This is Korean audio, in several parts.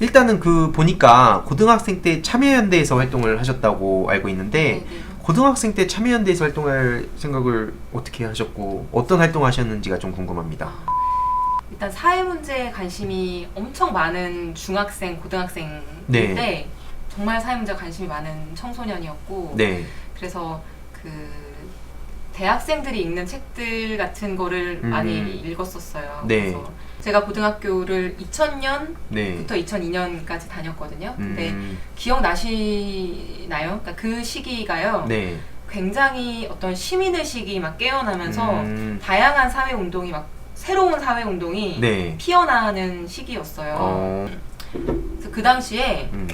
일단은 그 보니까 고등학생 때 참여연대에서 활동을 하셨다고 알고 있는데 네, 네. 고등학생 때 참여연대에서 활동할 생각을 어떻게 하셨고 어떤 활동하셨는지가 좀 궁금합니다. 일단 사회 문제에 관심이 엄청 많은 중학생, 고등학생인데 네. 정말 사회 문제에 관심이 많은 청소년이었고 네. 그래서 그 대학생들이 읽는 책들 같은 거를 음. 많이 읽었었어요. 네. 그래서 제가 고등학교를 2000년부터 네. 2002년까지 다녔거든요. 근데 음, 기억나시나요? 그러니까 그 시기가요. 네. 굉장히 어떤 시민의식이 막 깨어나면서 음, 다양한 사회 운동이 막 새로운 사회 운동이 네. 피어나는 시기였어요. 어, 그래서 그 당시에 음,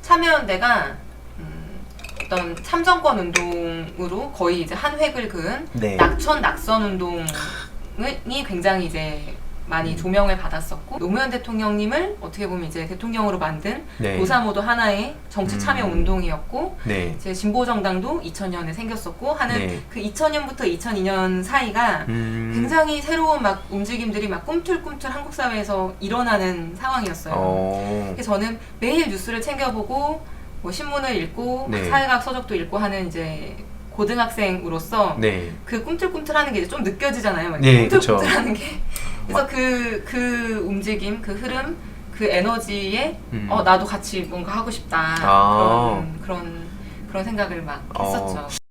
참여연대가 음, 어떤 참정권 운동으로 거의 이제 한 획을 그은 네. 낙천 낙선 운동이 굉장히 이제 많이 음. 조명을 받았었고 노무현 대통령님을 어떻게 보면 이제 대통령으로 만든 네. 노사모도 하나의 정치 참여 음. 운동이었고 네. 이제 진보 정당도 2000년에 생겼었고 하는 네. 그 2000년부터 2002년 사이가 음, 굉장히 새로운 막 움직임들이 막 꿈틀꿈틀 한국 사회에서 일어나는 상황이었어요. 어, 그래서 저는 매일 뉴스를 챙겨보고 뭐 신문을 읽고 네. 사회학 서적도 읽고 하는 이제 고등학생으로서 네. 그 꿈틀꿈틀하는 게 좀 느껴지잖아요. 막 네, 꿈틀꿈틀하는 게. 그래서 그, 그 움직임, 그 흐름, 그 에너지에 음. 어 나도 같이 뭔가 하고 싶다 아. 그런 그런 그런 생각을 막 어. 했었죠.